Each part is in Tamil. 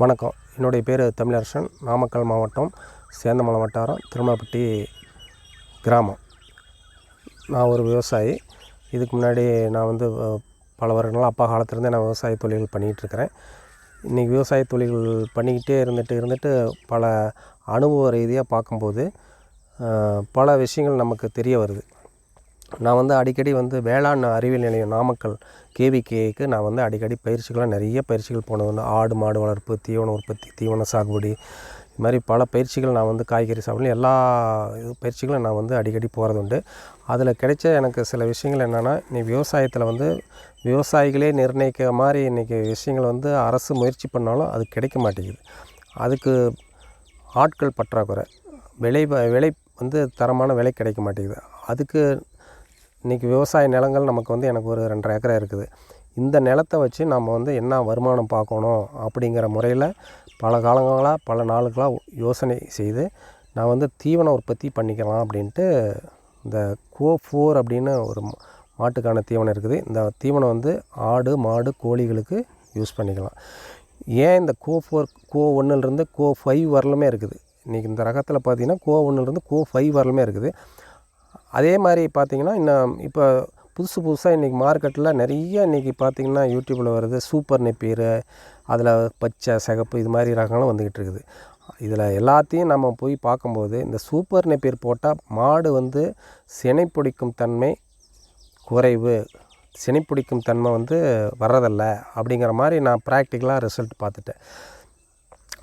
வணக்கம். என்னுடைய பேர் தமிழரசன். நாமக்கல் மாவட்டம் சேந்தமலை வட்டாரம் திருமலப்பட்டி கிராமம். நான் ஒரு விவசாயி. இதுக்கு முன்னாடி நான் வந்து பல வருடங்களாக அப்பா காலத்துலேருந்தே நான் விவசாய தொழில்கள் பண்ணிகிட்ருக்கிறேன். இன்றைக்கி விவசாய தொழில்கள் பண்ணிக்கிட்டே இருந்துட்டு இருந்துட்டு பல அனுபவ ரீதியாக பார்க்கும்போது பல விஷயங்கள் நமக்கு தெரிய வருது. நான் வந்து அடிக்கடி வந்து வேளாண் அறிவியல் நிலையம் நாமக்கல் கேவிகேக்கு நான் வந்து அடிக்கடி பயிற்சிகள்லாம் நிறைய பயிற்சிகள் போனது வந்து ஆடு மாடு வளர்ப்பு தீவன உற்பத்தி தீவன சாகுபடி. இது மாதிரி பல பயிற்சிகள் நான் வந்து காய்கறி சாப்பிடலாம் எல்லா இது பயிற்சிகளும் நான் வந்து அடிக்கடி போகிறது உண்டு. அதில் கிடைச்ச எனக்கு சில விஷயங்கள் என்னென்னா நீ விவசாயத்தில் வந்து விவசாயிகளே நிர்ணயிக்கிற மாதிரி இன்றைக்கி விஷயங்கள் வந்து அரசு முயற்சி பண்ணாலும் அது கிடைக்க மாட்டேங்குது. அதுக்கு ஆட்கள் பற்றாக்குறை. விலை வ- விலை வந்து தரமான விலை கிடைக்க மாட்டேங்குது. அதுக்கு இன்றைக்கி விவசாய நிலங்கள் நமக்கு வந்து எனக்கு ஒரு ரெண்டரை ஏக்கரை இருக்குது. இந்த நிலத்தை வச்சு நம்ம வந்து என்ன வருமானம் பார்க்கணும் அப்படிங்கிற முறையில் பல காலங்களாக பல நாளுக்களாக யோசனை செய்து நான் வந்து தீவன உற்பத்தி பண்ணிக்கலாம் அப்படின்ட்டு இந்த கோ ஃபோர் அப்படின்னு ஒரு மாட்டுக்கான தீவனம் இருக்குது. இந்த தீவனம் வந்து ஆடு மாடு கோழிகளுக்கு யூஸ் பண்ணிக்கலாம். ஏன் இந்த கோ ஃபோர் கோ ஒன்றுலேருந்து கோ ஃபைவ் வரலுமே இருக்குது. இன்றைக்கி இந்த ரகத்தில் பார்த்தீங்கன்னா கோ ஒன்றுலேருந்து கோ ஃபைவ் வரலுமே இருக்குது. அதே மாதிரி பார்த்தீங்கன்னா இன்னும் இப்போ புதுசு புதுசாக இன்றைக்கி மார்க்கெட்டில் நிறைய இன்றைக்கி பார்த்தீங்கன்னா யூடியூப்பில் வருது சூப்பர் நெப்பீர் அதில் பச்சை சிகப்பு இது மாதிரி ரகங்களும் வந்துக்கிட்டு இருக்குது. இதில் எல்லாத்தையும் நம்ம போய் பார்க்கும்போது இந்த சூப்பர் நெப்பீர் போட்டால் மாடு வந்து சினை பிடிக்கும் தன்மை குறைவு. சினை பிடிக்கும் தன்மை வந்து வர்றதில்ல அப்படிங்கிற மாதிரி நான் ப்ராக்டிக்கலாக ரிசல்ட் பார்த்துட்டேன்.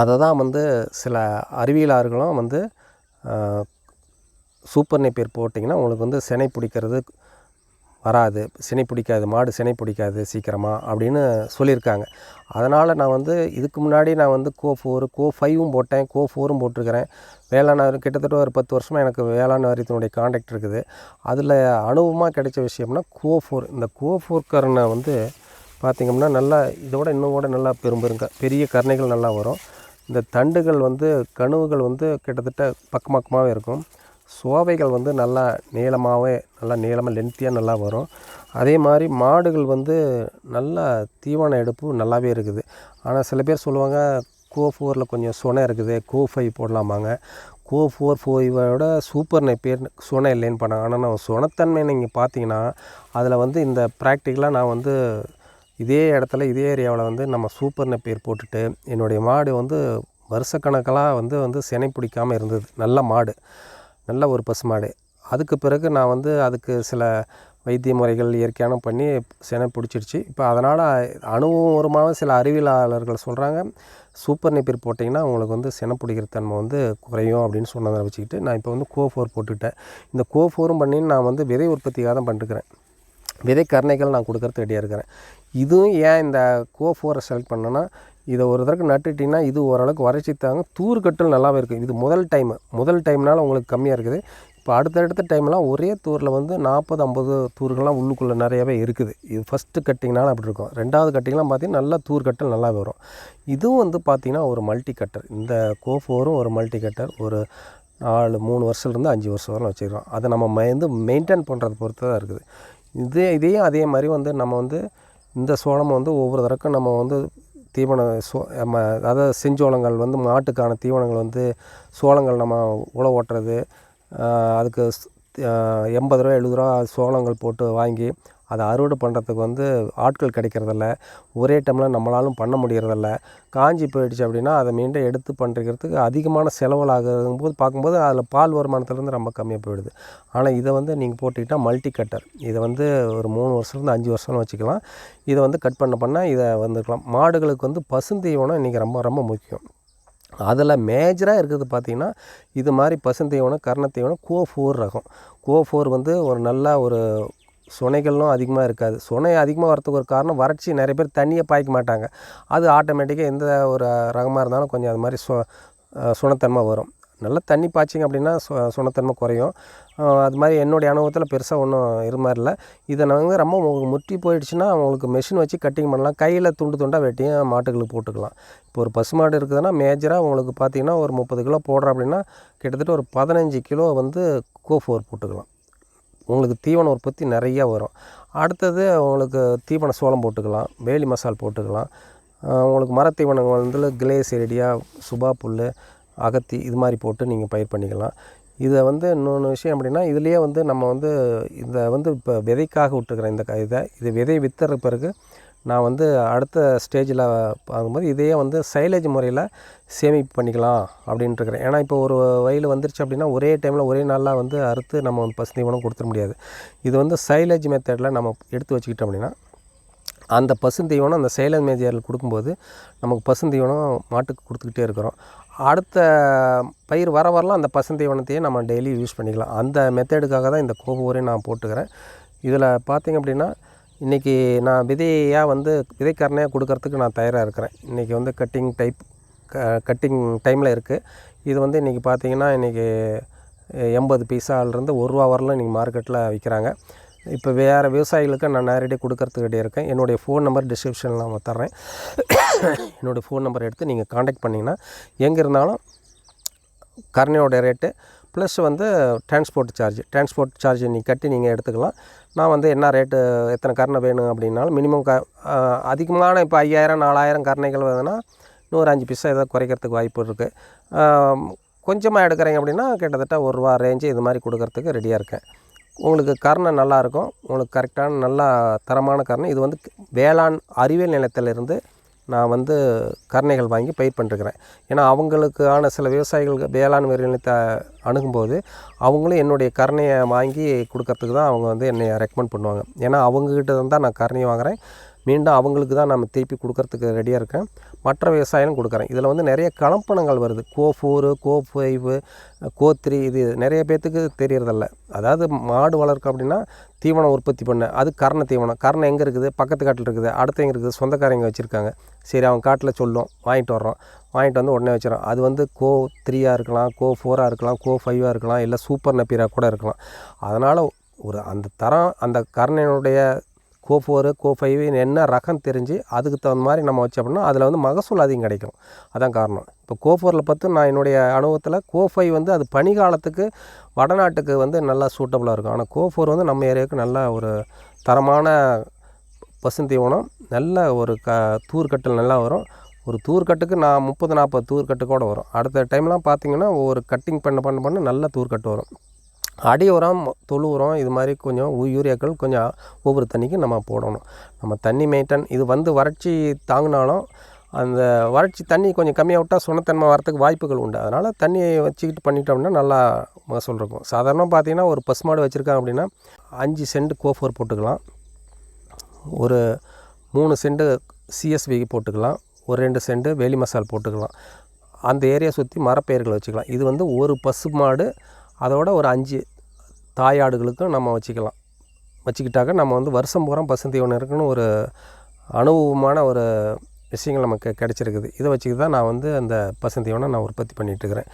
அதை தான் வந்து சில அறிவியலாளர்களும் வந்து சூப்பர் நெப்பேர் போட்டிங்கன்னா உங்களுக்கு வந்து சினை பிடிக்கிறது வராது. சினை பிடிக்காது மாடு சினை பிடிக்காது சீக்கிரமாக அப்படின்னு சொல்லியிருக்காங்க. அதனால் நான் வந்து இதுக்கு முன்னாடி நான் வந்து கோ ஃபோரு கோ ஃபைவும் போட்டேன் கோ ஃபோரும் போட்டிருக்கிறேன். வேளாண் கிட்டத்தட்ட ஒரு பத்து வருஷமாக எனக்கு வேளாண் வாரியத்தினுடைய காண்டாக்ட் இருக்குது. அதில் அனுபவமாக கிடைச்ச விஷயம்னா கோ ஃபோர். இந்த கோ ஃபோர் கருணை வந்து பார்த்திங்கம்னா நல்லா இதோட இன்னும் கூட நல்லா பெரும் பெரிய கருணைகள் நல்லா வரும். இந்த தண்டுகள் வந்து கனவுகள் வந்து கிட்டத்தட்ட பக்கமாக்கமாகவே இருக்கும். சோவைகள் வந்து நல்லா நீளமாகவே நல்லா நீளமாக லென்த்தியாக நல்லா வரும். அதே மாதிரி மாடுகள் வந்து நல்லா தீவன எடுப்பு நல்லாவே இருக்குது. ஆனால் சில பேர் சொல்லுவாங்க கோ ஃபோரில் கொஞ்சம் சுனை இருக்குது கோ ஃபைவ் போடலாமாங்க. கோ ஃபோர் ஃபோரோட சூப்பர் பேர் சுனை இல்லைன்னு பண்ணாங்க. ஆனால் நான் சுனத்தன்மை நீங்கள் பார்த்தீங்கன்னா அதில் வந்து இந்த ப்ராக்டிக்கலாக நான் வந்து இதே இடத்துல இதே ஏரியாவில் வந்து நம்ம சூப்பர்னு பேர் போட்டுட்டு என்னுடைய மாடு வந்து வருஷக்கணக்கெல்லாம் வந்து வந்து சினை பிடிக்காமல் இருந்தது. நல்ல மாடு. நல்ல ஒரு பசு மாடு. அதுக்கு பிறகு நான் வந்து அதுக்கு சில வைத்திய முறைகள் இயற்கையான பண்ணி செனை பிடிச்சிடுச்சு. இப்போ அதனால் அனுபவபூர்வமாக சில அறிவியலாளர்கள் சொல்கிறாங்க சூப்பர் நெப்பீர் போட்டிங்கன்னா உங்களுக்கு வந்து செனை பிடிக்கிற தன்மை வந்து குறையும் அப்படின்னு சொன்னதை வச்சுக்கிட்டு நான் இப்போ வந்து கோ ஃபோர் போட்டுக்கிட்டேன் இந்த கோ ஃபோரும் பண்ணி நான் வந்து விதை உற்பத்திக்காக தான் பண்ணிருக்கிறேன் விதை கருணைகள் நான் கொடுக்குறது ரெடியாக இருக்கிறேன். இதுவும் ஏன் இந்த கோ ஃபோரை செலக்ட் பண்ணேன்னா இதை ஒரு தடவை நட்டுட்டிங்கன்னா இது ஓரளவுக்கு வறட்சி தாங்க. தூர் கட்டல் நல்லாவே இருக்குது இது முதல் டைமு முதல் டைம்னால உங்களுக்கு கம்மியாக இருக்குது. இப்போ அடுத்தடுத்த டைம்லாம் ஒரே தூரில் வந்து நாற்பது ஐம்பது தூர்கள்லாம் உள்ளுக்குள்ளே நிறையவே இருக்குது. இது ஃபஸ்ட்டு கட்டிங்னால அப்படி இருக்கும். ரெண்டாவது கட்டிங்லாம் பார்த்தீங்கன்னா நல்லா தூர் கட்டல் நல்லா வரும். இதுவும் வந்து பார்த்திங்கன்னா ஒரு மல்டி கட்டர் இந்த கோஃபோரும் ஒரு மல்டி கட்டர் ஒரு நாலு மூணு வருஷத்துலேருந்து அஞ்சு வருஷம் வரைக்கும் வச்சுக்கிறோம் அதை நம்ம வந்து மெயின்டைன் பண்ணுறத பொறுத்து தான் இருக்குது. இதே இதையும் அதே மாதிரி வந்து நம்ம வந்து இந்த சோளம் வந்து ஒவ்வொரு தடக்கும் நம்ம வந்து தீவன சோ நம்ம அதாவது செஞ்சோளங்கள் வந்து மாட்டுக்கான தீவனங்கள் வந்து சோளங்கள் நம்ம உழவு ஓட்டுறது அதுக்கு எண்பது ரூபா எழுபது ரூபா சோளங்கள் போட்டு வாங்கி அதை அறுவடை பண்ணுறதுக்கு வந்து ஆட்கள் கிடைக்கிறதில்ல. ஒரே டைமில் நம்மளாலும் பண்ண முடியறதில்ல. காஞ்சி போயிடுச்சு அப்படின்னா அதை மீண்டும் எடுத்து பண்ணுறதுக்கு அதிகமான செலவுலாகும் போது பார்க்கும்போது அதில் பால் வருமானத்துலேருந்து ரொம்ப கம்மியாக போயிடுது. ஆனால் இதை வந்து நீங்கள் போட்டுக்கிட்டால் மல்டி கட்டர் இதை வந்து ஒரு மூணு வருஷத்துலேருந்து அஞ்சு வருஷம்னு வச்சுக்கலாம். இதை வந்து கட் பண்ண பண்ணால் இதை வந்துருக்கலாம். மாடுகளுக்கு வந்து பசுந்தீவனம் இன்றைக்கி ரொம்ப ரொம்ப முக்கியம். அதில் மேஜராக இருக்கிறது பார்த்திங்கன்னா இது மாதிரி பசுந்தீவனம் கர்ணத்தீவனம் கோ ஃபோர் ரகம். கோ ஃபோர் வந்து ஒரு நல்ல ஒரு சுனைகளும் அதிகமாக இருக்காது. சுனை அதிகமாக வரத்துக்கு ஒரு காரணம் வறட்சி நிறைய பேர் தண்ணியை பாய்க்க மாட்டாங்க. அது ஆட்டோமேட்டிக்காக எந்த ஒரு ரகமாக இருந்தாலும் கொஞ்சம் அது மாதிரி சு சுணத்தன்மை சுனத்தன்மை வரும். நல்லா தண்ணி பாய்ச்சிங்க அப்படின்னா சு சுனத்தன்மை குறையும். அது மாதிரி என்னுடைய அனுபவத்தில் பெருசாக ஒன்றும் இது மாதிரி இல்லை. இதை நான் வந்து ரொம்ப உங்களுக்கு முற்றி போயிடுச்சுன்னா உங்களுக்கு மெஷின் வச்சு கட்டிங் பண்ணலாம். கையில் துண்டு துண்டாக வெட்டியும் மாட்டுகளுக்கு போட்டுக்கலாம். இப்போ ஒரு பசு மாடு இருக்குதுன்னா மேஜராக உங்களுக்கு பார்த்தீங்கன்னா ஒரு முப்பது கிலோ போடுறோம் அப்படின்னா கிட்டத்தட்ட ஒரு பதினஞ்சு கிலோ வந்து கோஃபோர் போட்டுக்கலாம். உங்களுக்கு தீவன உற்பத்தி நிறைய வரும். அடுத்தது உங்களுக்கு தீவன சோளம் போட்டுக்கலாம் வேலி மசால் போட்டுக்கலாம். உங்களுக்கு மரத்தீவனங்கள் வந்து கிளேசெரிடியா சுபா புல் அகத்தி இது மாதிரி போட்டு நீங்கள் பயிர் பண்ணிக்கலாம். இதை வந்து இன்னொன்று விஷயம் அப்படின்னா இதுலேயே வந்து நம்ம வந்து இதை வந்து இப்போ விதைக்காக விட்டுக்கிறேன் இந்த க இதை இது விதை வித்துற பிறகு நான் வந்து அடுத்த ஸ்டேஜில் பார்க்கும்போது இதையே வந்து சைலேஜ் முறையில் சேமிப்பு பண்ணிக்கலாம் அப்படின்ட்டுருக்கிறேன் ஏன்னா இப்போ ஒரு வயல் வந்துருச்சு அப்படின்னா ஒரே டைமில் ஒரே நாளில் வந்து அறுத்து நம்ம வந்து பசு தீவனம் கொடுத்துட முடியாது. இது வந்து சைலேஜ் மெத்தடில் நம்ம எடுத்து வச்சுக்கிட்டோம் அப்படின்னா அந்த பசுந்தீவனம் அந்த சைலேஜ் மேஜரில் கொடுக்கும்போது நமக்கு பசுந்தீவனம் மாட்டுக்கு கொடுத்துக்கிட்டே இருக்கிறோம். அடுத்த பயிர் வர வரலாம் அந்த பசுந்தீவனத்தையே நம்ம டெய்லி யூஸ் பண்ணிக்கலாம். அந்த மெத்தடுக்காக தான் இந்த கோபுரையும் நான் போட்டுக்கிறேன். இதில் பார்த்திங்க அப்படின்னா இன்றைக்கி நான் விதையாக வந்து விதைக்காரனையாக கொடுக்கறதுக்கு நான் தயாராக இருக்கிறேன். இன்றைக்கி வந்து கட்டிங் டைப் க கட்டிங் டைமில் இருக்குது இது வந்து இன்றைக்கி பார்த்தீங்கன்னா இன்றைக்கி எண்பது பைசாலேருந்து ஒரு ரூபா வரலாம் இன்றைக்கி மார்க்கெட்டில் விற்கிறாங்க இப்போ வேறு விவசாயிகளுக்கு நான் நேரடியாக கொடுக்கறதுக்கு ரெடியாக இருக்கேன். என்னுடைய ஃபோன் நம்பர் டிஸ்கிரிப்ஷனில் நான் தர்றேன். என்னுடைய ஃபோன் நம்பர் எடுத்து நீங்கள் காண்டாக்ட் பண்ணிங்கன்னா எங்கே இருந்தாலும் கரணையோட ரேட்டு ப்ளஸ் வந்து டிரான்ஸ்போர்ட் சார்ஜ் டிரான்ஸ்போர்ட் சார்ஜ் நீ கட்டி நீங்கள் எடுத்துக்கலாம். நான் வந்து என்ன ரேட்டு எத்தனை கருணை வேணும் அப்படின்னாலும் மினிமம் க அதிகமான இப்போ ஐயாயிரம் நாலாயிரம் கருணைகள் வருதுன்னா நூறு அஞ்சு பைசா ஏதோ குறைக்கிறதுக்கு வாய்ப்பு இருக்குது கொஞ்சமாக எடுக்கிறீங்க அப்படின்னா கிட்டத்தட்ட ஒரு ரூபா ரேஞ்சு இது மாதிரி கொடுக்கறதுக்கு ரெடியாக இருக்கேன். உங்களுக்கு கருணை நல்லாயிருக்கும் உங்களுக்கு கரெக்டான நல்ல தரமான கருணை. இது வந்து வேளாண் அறிவியல் நிலத்திலிருந்து நான் வந்து கருணைகள் வாங்கி பயிர் பண்ணிருக்கிறேன். ஏன்னா அவங்களுக்கான சில விவசாயிகளுக்கு வேளாண் நிலையத்தை அணுகும்போது அவங்களும் என்னுடைய கருணையை வாங்கி கொடுக்கறதுக்கு தான் அவங்க வந்து என்னை ரெக்கமெண்ட் பண்ணுவாங்க. ஏன்னா அவங்கக்கிட்ட தான் நான் கருணையை வாங்குகிறேன் மீண்டும் அவங்களுக்கு தான் நம்ம திருப்பி கொடுக்கறதுக்கு ரெடியாக இருக்கேன். மற்ற விவசாயிகளும் கொடுக்குறேன். இதில் வந்து நிறைய கலப்பணங்கள் வருது. Co four co five co three இது நிறைய பேர்த்துக்கு தெரியறதில்ல. அதாவது மாடு வளர்க்க அப்படின்னா தீவனம் உற்பத்தி பண்ண. அது கரண தீவனம். கரணம் எங்கே இருக்குது? பக்கத்து காட்டில் இருக்குது. அடுத்து எங்கே இருக்குது? சொந்தக்காரங்க வச்சுருக்காங்க. சரி அவங்க காட்டில் சொல்லும். வாங்கிட்டு வர்றோம். வாங்கிட்டு வந்து உடனே வச்சிடறோம். அது வந்து கோ த்ரீயாக இருக்கலாம் கோ ஃபோராக இருக்கலாம் கோ ஃபைவாக இருக்கலாம் இல்லை சூப்பர் நப்பீராக கூட இருக்கலாம். அதனால் ஒரு அந்த தரம் அந்த கர்ணனுடைய கோ ஃபோரு கோ ஃபைவ் என்ன ரகம் தெரிஞ்சு அதுக்கு தகுந்த மாதிரி நம்ம வச்சோம் அப்படின்னா அதில் வந்து மகசூல் அதிகம் கிடைக்கும். அதான் காரணம். இப்போ கோ ஃபோரில் பார்த்து நான் என்னுடைய அனுபவத்தில் கோ ஃபைவ் வந்து அது பனிகாலத்துக்கு வடநாட்டுக்கு வந்து நல்லா சூட்டபுளாக இருக்கும். ஆனால் கோ ஃபோர் வந்து நம்ம ஏரியாவுக்கு நல்ல ஒரு தரமான பசுந்தீவனம் நல்ல ஒரு க தூர்க்கட்டல் நல்லா வரும். ஒரு தூர்கட்டுக்கு நான் முப்பது நாற்பது தூர்கட்டு கூட வரும். அடுத்த டைம்லாம் பார்த்தீங்கன்னா ஒரு கட்டிங் பண்ண பண்ண பண்ண நல்ல தூர்கட்டு வரும். அடி உரம் தொழு உரம் இது மாதிரி கொஞ்சம் யூரியாக்கள் கொஞ்சம் ஒவ்வொரு தண்ணிக்கும் நம்ம போடணும். நம்ம தண்ணி மெயின்டைன் இது வந்து வறட்சி தாங்கினாலும் அந்த வறட்சி தண்ணி கொஞ்சம் கம்மியாக விட்டால் சுனத்தன்மை வரத்துக்கு வாய்ப்புகள் உண்டு. அதனால் தண்ணியை வச்சுக்கிட்டு பண்ணிட்டோம்னா நல்லா மகசூல் இருக்கும். சாதாரணமாக பார்த்தீங்கன்னா ஒரு பசுமாடு வச்சுருக்காங்க அப்படின்னா அஞ்சு சென்ட் கோஃபோர் போட்டுக்கலாம். ஒரு மூணு சென்ட்டு சிஎஸ்வி போட்டுக்கலாம். ஒரு ரெண்டு சென்ட் வேலி மசால் போட்டுக்கலாம். அந்த ஏரியா சுற்றி மரப்பெயர்களை வச்சுக்கலாம். இது வந்து ஒரு பசு மாடு அதோட ஒரு அஞ்சு தாயாடுகளுக்கும் நம்ம வச்சுக்கலாம். வச்சுக்கிட்டாக்க நம்ம வந்து வருஷம் பூரா பசுந்தீவனம் இருக்குன்னு ஒரு அனுபவமான ஒரு விஷயங்கள் நமக்கு கிடச்சிருக்குது. இதை வச்சுக்கிட்டு தான் நான் வந்து அந்த பசுந்தீவனம் நான் உற்பத்தி பண்ணிகிட்டு இருக்கிறேன்.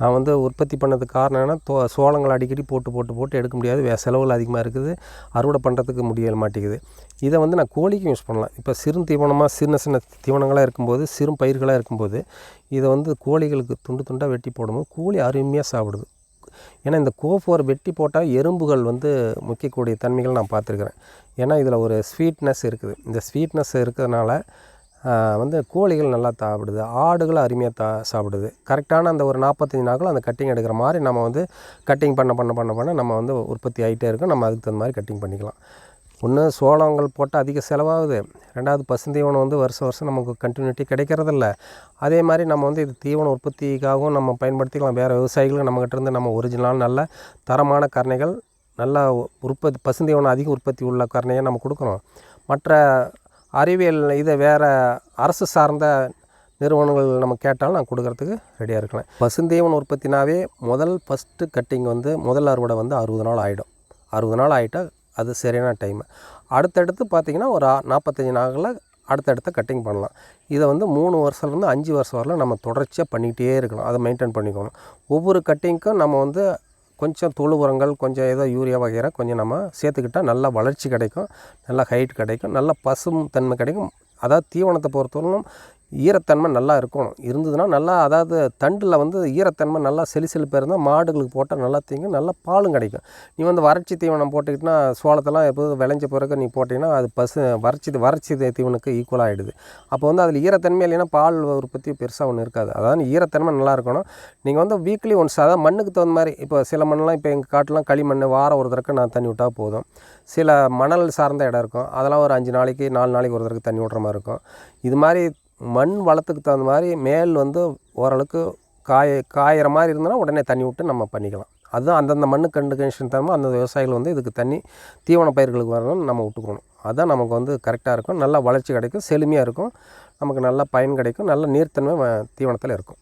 நான் வந்து உற்பத்தி பண்ணதுக்கு காரணம் என்ன தோ சோளங்கள் அடிக்கடி போட்டு போட்டு போட்டு எடுக்க முடியாது. வே செலவுகள் அதிகமாக இருக்குது. அறுவடை பண்ணுறதுக்கு முடிய மாட்டேங்குது. இதை வந்து நான் கோழிக்கும் யூஸ் பண்ணலாம். இப்போ சிறு தீவனமாக சின்ன சின்ன தீவனங்களாக இருக்கும்போது சிறு பயிர்களாக இருக்கும்போது இதை வந்து கோழிகளுக்கு துண்டு துண்டாக வெட்டி போடும்போது கோழி அருமையாக சாப்பிடுது. ஏன்னா இந்த கோஃபோர் வெட்டி போட்டால் எறும்புகள் வந்து முக்கியக்கூடிய தன்மைகள் நான் பார்த்துருக்குறேன். ஏன்னா இதில் ஒரு ஸ்வீட்னஸ் இருக்குது. இந்த ஸ்வீட்னஸ் இருக்கிறதுனால வந்து கோழிகள் நல்லா சாப்பிடுது. ஆடுகள் அருமையாக தா சாப்பிடுது. கரெக்டான அந்த ஒரு நாற்பத்தஞ்சு நாட்கள் அந்த கட்டிங் எடுக்கிற மாதிரி நம்ம வந்து கட்டிங் பண்ண பண்ண பண்ண பண்ண நம்ம வந்து உற்பத்தி ஆகிட்டே இருக்கும். நம்ம அதுக்கு தகுந்த மாதிரி கட்டிங் பண்ணிக்கலாம். ஒன்று சோளங்கள் போட்டால் அதிக செலவாகுது. ரெண்டாவது பசுந்தீவனம் வந்து வருஷம் வருஷம் நமக்கு கண்டினியூட்டி கிடைக்கிறதில்ல. அதே மாதிரி நம்ம வந்து இது தீவன உற்பத்திக்காகவும் நம்ம பயன்படுத்திக்கலாம். வேறு விவசாயிகளும் நம்மகிட்ட இருந்து நம்ம ஒரிஜினல் நல்ல தரமான கருணைகள் நல்ல உற்பத்தி பசுந்தீவனம் அதிக உற்பத்தி உள்ள கருணையை நம்ம கொடுக்குறோம் மற்ற அறிவியல் இதை வேறு அரசு சார்ந்த நிறுவனங்கள் நம்ம கேட்டாலும் நான் கொடுக்குறதுக்கு ரெடியாக இருக்கலாம் பசுந்தீவன உற்பத்தினாவே முதல் ஃபஸ்ட்டு கட்டிங் வந்து முதல் அறுவடை வந்து அறுபது நாள் ஆகிடும் அறுபது நாள் ஆகிட்டால் அது சரியான டைமு அடுத்தடுத்து பார்த்திங்கன்னா ஒரு நாற்பத்தஞ்சு நாளில் அடுத்தடுத்த கட்டிங் பண்ணலாம். இதை வந்து மூணு வருஷத்துலேருந்து அஞ்சு வருஷம் வரலாம் நம்ம தொடர்ச்சியாக பண்ணிக்கிட்டே இருக்கணும். அதை மெயின்டைன் பண்ணிக்கணும். ஒவ்வொரு கட்டிங்க்கும் நம்ம வந்து கொஞ்சம் தொழு உரங்கள் கொஞ்சம் ஏதோ யூரியா வகையற கொஞ்சம் நம்ம சேர்த்துக்கிட்டால் நல்லா வளர்ச்சி கிடைக்கும் நல்லா ஹைட் கிடைக்கும் நல்ல பசும் தன்மை கிடைக்கும். அதாவது தீவனத்தை பொறுத்தவரைக்கும் ஈரத்தன்மை நல்லா இருக்கணும். இருந்ததுன்னா நல்லா அதாவது தண்டில் வந்து ஈரத்தன்மை நல்லா செலிசெலிப்பாக இருந்தால் மாடுகளுக்கு போட்டால் நல்லா தீங்கும் நல்லா பாலும் கிடைக்கும். நீ வந்து வறட்சி தீவனம் போட்டுக்கிட்டுனா சோளத்தெல்லாம் எப்போதும் விளைஞ்ச பிறகு நீ போட்டிங்கன்னா அது பசு வறட்சி வறட்சி தீவனுக்கு ஈக்குவலாக ஆகிடுது அப்போ வந்து அதில் ஈரத்தன்மை இல்லைன்னா பால் உற்பத்தி பெருசாக ஒன்றும் இருக்காது. அதாவது ஈரத்தன்மை நல்லா இருக்கணும். நீங்கள் வந்து வீக்லி ஒன்ஸ் அதாவது மண்ணுக்கு தகுந்த மாதிரி இப்போ சில மண்ணெலாம் இப்போ எங்கள் காட்டெலாம் களிமண் வாரம் ஒரு தடவை நான் தண்ணி விட்டால் போதும். சில மணல் சார்ந்த இடம் இருக்கும். அதெல்லாம் ஒரு அஞ்சு நாளைக்கு நாலு நாளைக்கு ஒரு தடவை தண்ணி விட்ற மாதிரி இருக்கும். இது மாதிரி மண் வளத்துக்கு தகுந்த மாதிரி மேல் வந்து ஓரளவுக்கு காய காயிற மாதிரி இருந்ததுன்னா உடனே தண்ணி விட்டு நம்ம பண்ணிக்கலாம். அதுதான் அந்தந்த மண்ணு கண்டிஷன் தகுந்த அந்த விவசாயிகள் வந்து இதுக்கு தண்ணி தீவன பயிர்களுக்கு வரணும்னு நம்ம விட்டுக்கணும். அதுதான் நமக்கு வந்து கரெக்டாக இருக்கும். நல்லா வளர்ச்சி கிடைக்கும் செழுமையாக இருக்கும். நமக்கு நல்ல பயன் கிடைக்கும். நல்ல நீர்த்தன்மை தீவனத்தில் இருக்கும்.